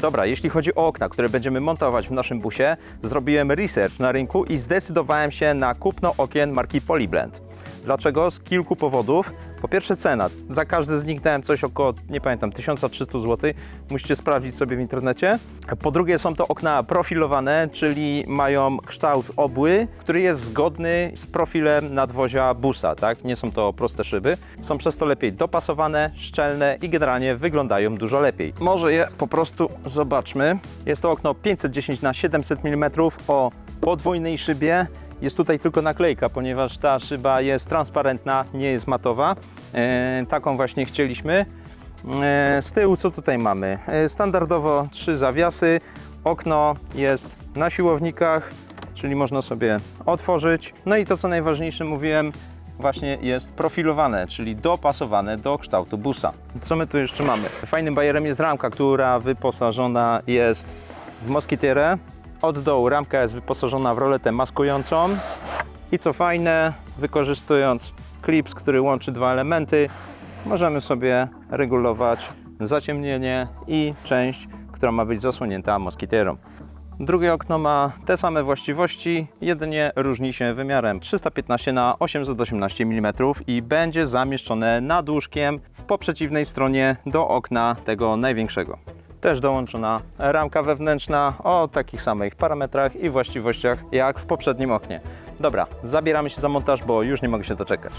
Dobra, jeśli chodzi o okna, które będziemy montować w naszym busie, zrobiłem research na rynku i zdecydowałem się na kupno okien marki Polyblend. Dlaczego? Z kilku powodów. Po pierwsze cena. Za każdy z nich dałem coś około, nie pamiętam, 1300 zł. Musicie sprawdzić sobie w internecie. Po drugie są to okna profilowane, czyli mają kształt obły, który jest zgodny z profilem nadwozia busa, tak? Nie są to proste szyby. Są przez to lepiej dopasowane, szczelne i generalnie wyglądają dużo lepiej. Może je po prostu zobaczmy. Jest to okno 510 na 700 mm o podwójnej szybie. Jest tutaj tylko naklejka, ponieważ ta szyba jest transparentna, nie jest matowa. E, taką właśnie chcieliśmy. E, z tyłu co tutaj mamy? E, standardowo trzy zawiasy. Okno jest na siłownikach, czyli można sobie otworzyć. No i to co najważniejsze mówiłem, właśnie jest profilowane, czyli dopasowane do kształtu busa. Co my tu jeszcze mamy? Fajnym bajerem jest ramka, która wyposażona jest w moskitierę. Od dołu ramka jest wyposażona w roletę maskującą. I co fajne, wykorzystując klips, który łączy dwa elementy, możemy sobie regulować zaciemnienie i część, która ma być zasłonięta moskitierą. Drugie okno ma te same właściwości, jedynie różni się wymiarem 315 na 818 mm i będzie zamieszczone nad łóżkiem po przeciwnej stronie do okna tego największego. Też dołączona ramka wewnętrzna o takich samych parametrach i właściwościach jak w poprzednim oknie. Dobra, zabieramy się za montaż, bo już nie mogę się doczekać.